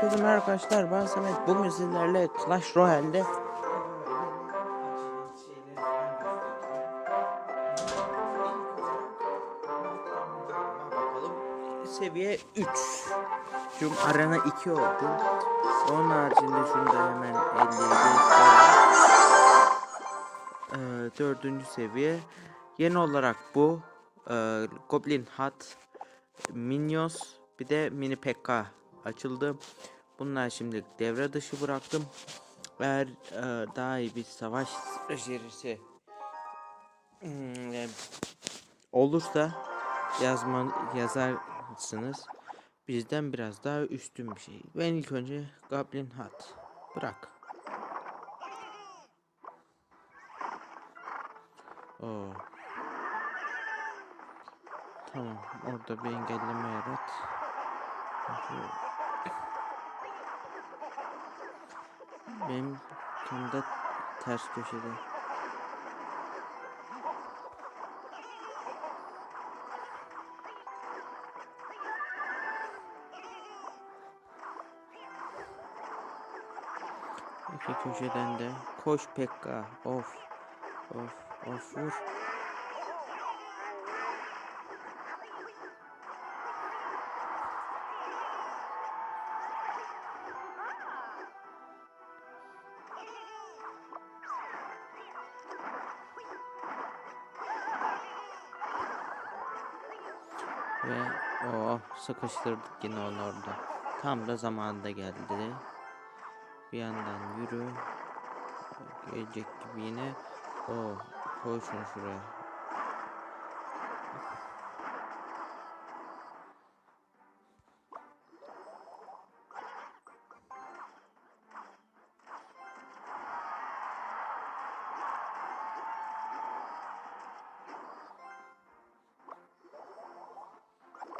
Herkese merhaba arkadaşlar ben Samet bugün sizlerle Clash Royale'de seviye 3 Cum arena 2 oldu. Onun haricinde şunu da hemen 57 ee, dördüncü seviye. Yeni olarak bu ee, Goblin Hut Minions bir de Mini PK açıldı. Bunlar şimdilik devre dışı bıraktım. Eğer e, daha iyi bir savaş becerisi hmm, olursa yazma yazarsınız. Bizden biraz daha üstün bir şey. Ben ilk önce Goblin Hut bırak. Oo. Tamam orada bir engelleme yarat. Benim tam da ters köşede. İki köşeden de koş Pekka of of of vur. Sıkıştırdık yine onu orada. Tam da zamanında geldi. Bir yandan yürü. Gelecek gibi yine. O koy şunu şuraya.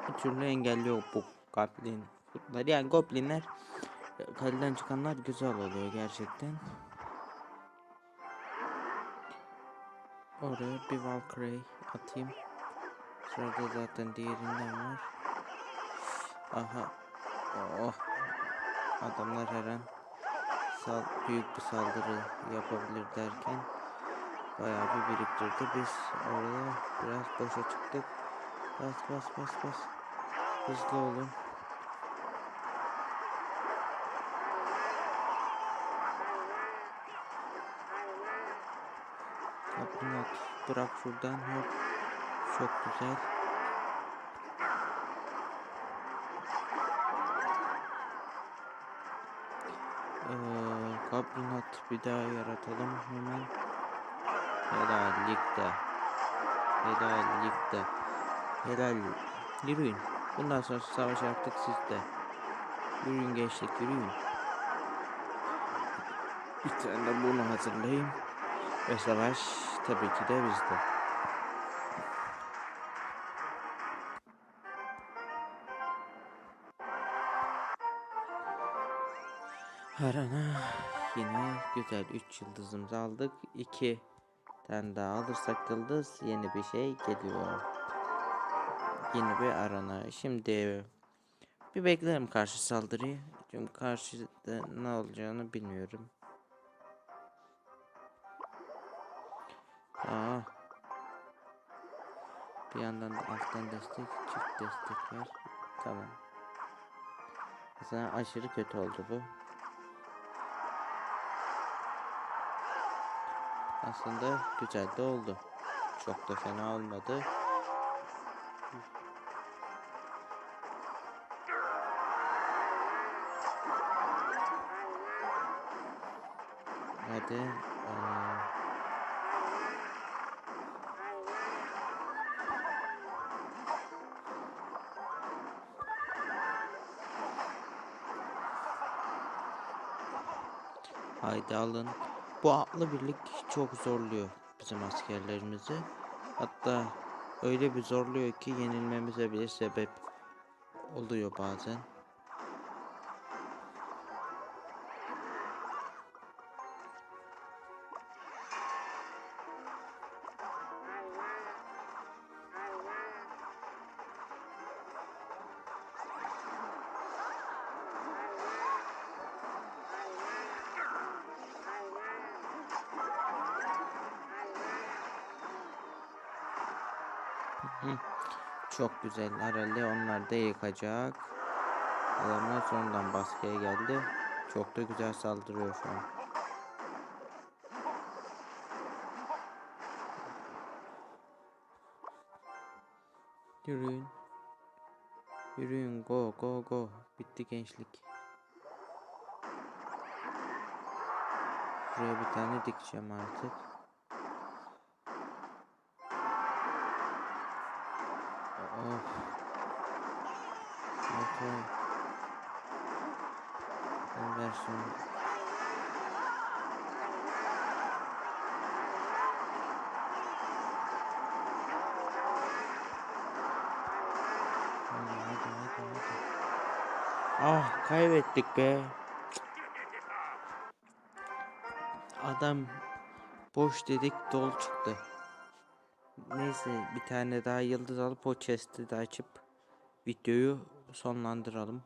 Bir türlü engelliyor bu goblin futlar. Yani goblinler e, kaleden çıkanlar güzel oluyor gerçekten. Oraya bir Valkyrie atayım. Sırada zaten diğerinden var. Aha. Oh. Adamlar her an sal büyük bir saldırı yapabilir derken bayağı bir biriktirdi. Biz oraya biraz boşa çıktık. Bas bas bas bas. Hızlı olun. Kapını. Bırak şuradan. Hop. Çok güzel. Ee, bir daha yaratalım hemen. Helallikte. Helallikte. Helal. Yürüyün. Bundan sonra savaş artık sizde. Yürüyün gençlik yürüyün. Bir tane de bunu hazırlayayım. Ve savaş tabii ki de bizde. Harana yine güzel 3 yıldızımızı aldık. 2 tane daha alırsak yıldız yeni bir şey geliyor. Yeni bir arana. Şimdi bir beklerim karşı saldırıyı. Çünkü karşıda ne olacağını bilmiyorum. Aa. Bir yandan da alttan destek, çift destek var. Tamam. Mesela aşırı kötü oldu bu. Aslında güzel de oldu. Çok da fena olmadı. Hadi. Aa. Haydi alın. Bu atlı birlik çok zorluyor bizim askerlerimizi. Hatta öyle bir zorluyor ki yenilmemize bile sebep oluyor bazen. Çok güzel. Herhalde onlar da yıkacak. Adamlar sonradan baskıya geldi. Çok da güzel saldırıyor şu an. Yürüyün. Yürüyün. Go go go. Bitti gençlik. Buraya bir tane dikeceğim artık. Of. Okay. Ben. Ah kaybettik be. Adam boş dedik dol çıktı. Neyse bir tane daha yıldız alıp o chest'i de açıp videoyu sonlandıralım.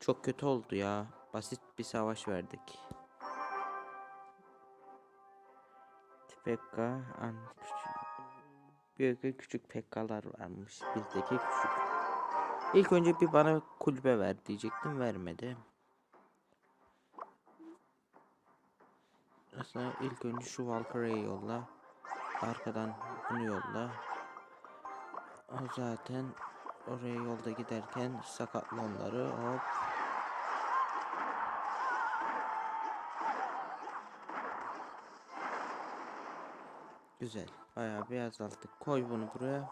Çok kötü oldu ya. Basit bir savaş verdik. Pekka, an küçük, büyük küçük pekkalar varmış. Bizdeki küçük. İlk önce bir bana kulübe ver diyecektim vermedi. Aslında ilk önce şu Valkyrie'yi yolla. Arkadan bunu yolla. O zaten oraya yolda giderken sakatlı onları hop. Güzel. Bayağı bir azalttık. Koy bunu buraya.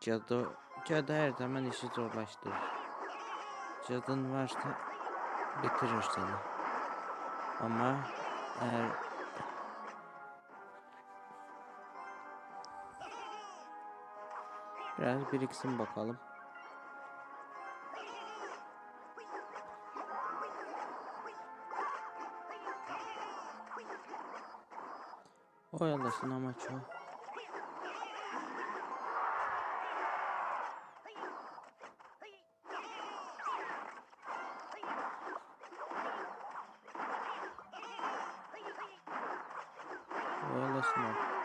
Cadı, cadı her zaman işi zorlaştırır. Cadın varsa bitirir seni. Ama eğer biraz biriksin bakalım. Oyalasın amaç o. Oyalasın o.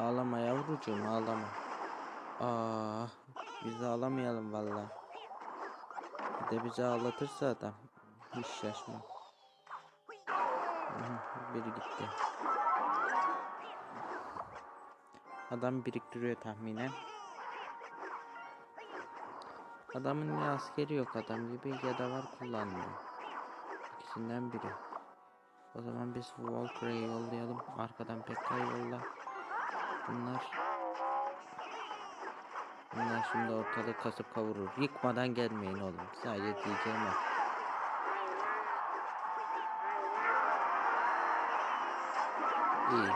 Ağlama yavrucuğum ağlama. Aa, biz ağlamayalım valla. De bizi ağlatırsa adam. Hiç şaşma. Biri gitti. Adam biriktiriyor tahminen. Adamın ya askeri yok adam gibi ya da var kullanmıyor. İkisinden biri. O zaman biz Walker'ı yollayalım. Arkadan Pekka'yı yolla. Bunlar Bunlar şimdi ortalığı kasıp kavurur. Yıkmadan gelmeyin oğlum. Sadece diyeceğim o. İyi.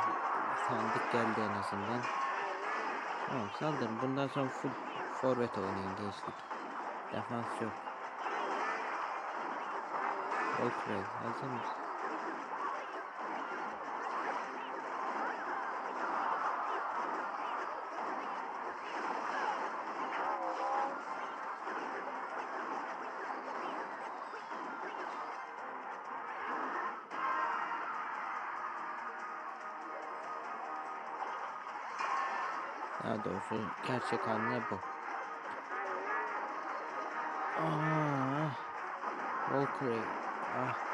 Sandık geldi en azından. Tamam saldırın. Bundan sonra full forvet oynayın gençlik. Defans yok. Walker hazır mısın? Daha doğrusu gerçek anne bu. Ah, Valkyrie. Ah.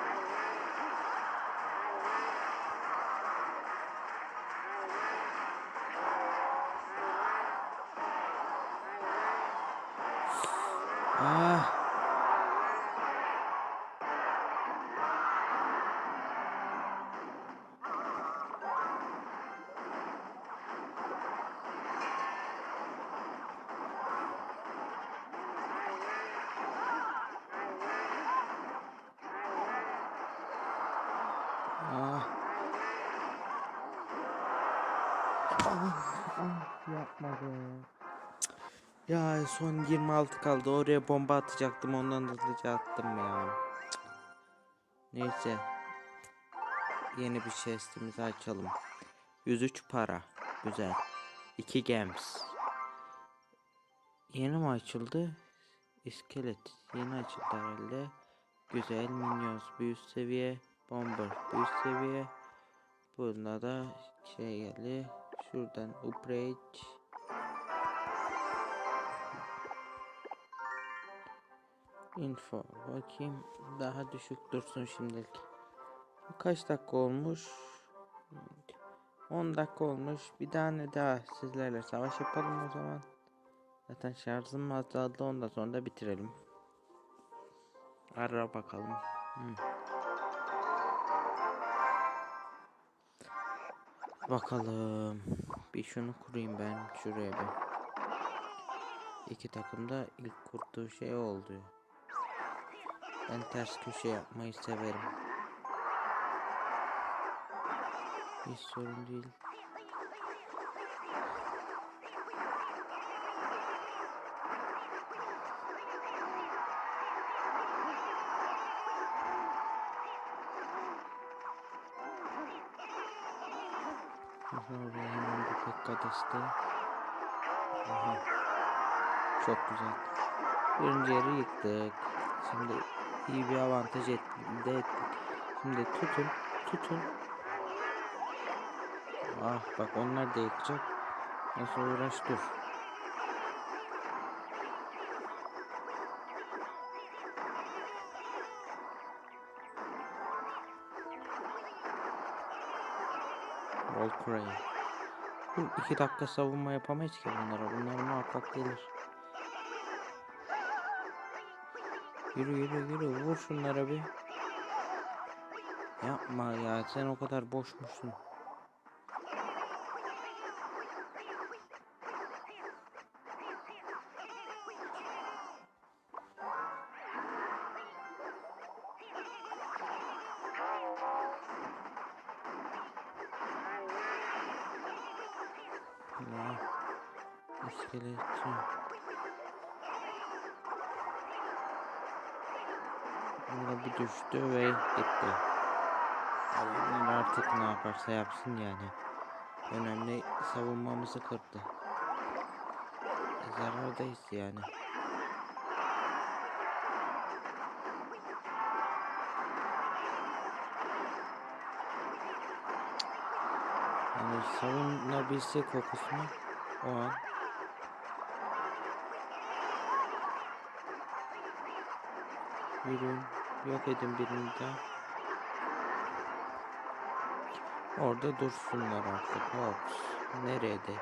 Ah, yapma be. Ya son 26 kaldı. Oraya bomba atacaktım. Ondan hızlıca attım ya. Neyse. Yeni bir chestimizi açalım. 103 para. Güzel. 2 gems. Yeni mi açıldı? İskelet. Yeni açıldı herhalde. Güzel. Minions. Bir üst seviye. Bomber. Bir üst seviye. Bunda da şey geldi. Şuradan upgrade. Info bakayım. Daha düşük dursun şimdilik. Kaç dakika olmuş? 10 dakika olmuş. Bir tane daha sizlerle savaş yapalım o zaman. Zaten şarjım azaldı ondan sonra da bitirelim. Ara bakalım. Hı. Bakalım. Bir şunu kurayım ben şuraya bir. İki takımda ilk kurduğu şey oldu. Ben ters köşe yapmayı severim. Hiç sorun değil. Hemen bir pekka desteği. Aha. Çok güzel. Birinci yeri yıktık. Şimdi iyi bir avantaj elde ettik. Şimdi tutun, tutun. Ah bak onlar da yıkacak. Nasıl uğraş dur. Cray. Bu iki dakika savunma yapamayız ki bunlara. Bunlar muhakkak gelir. Yürü yürü yürü vur şunlara bir. Yapma ya sen o kadar boşmuşsun. Ya iskeletçi. Buna bir düştü ve gitti. Adamlar artık ne yaparsa yapsın yani. Önemli savunmamızı kırdı. Zarardayız yani. Yani savunabilsek o an. Yürüyün. Yok edin birini daha. Orada dursunlar artık. Hops. Nerede?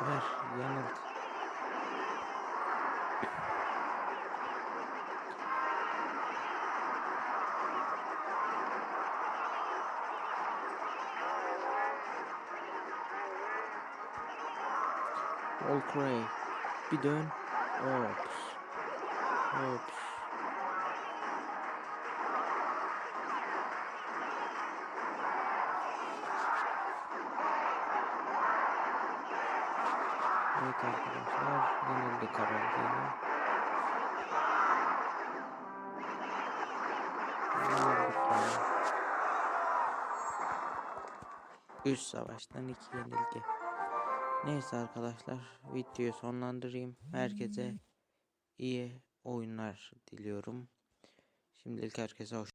Ver. Yanıldı. Walcray. Bir dön. Hops. Hops. Evet arkadaşlar. Yenildik yani. Üç savaştan iki yenilgi. Neyse arkadaşlar videoyu sonlandırayım. Herkese iyi oyunlar diliyorum. Şimdilik herkese hoş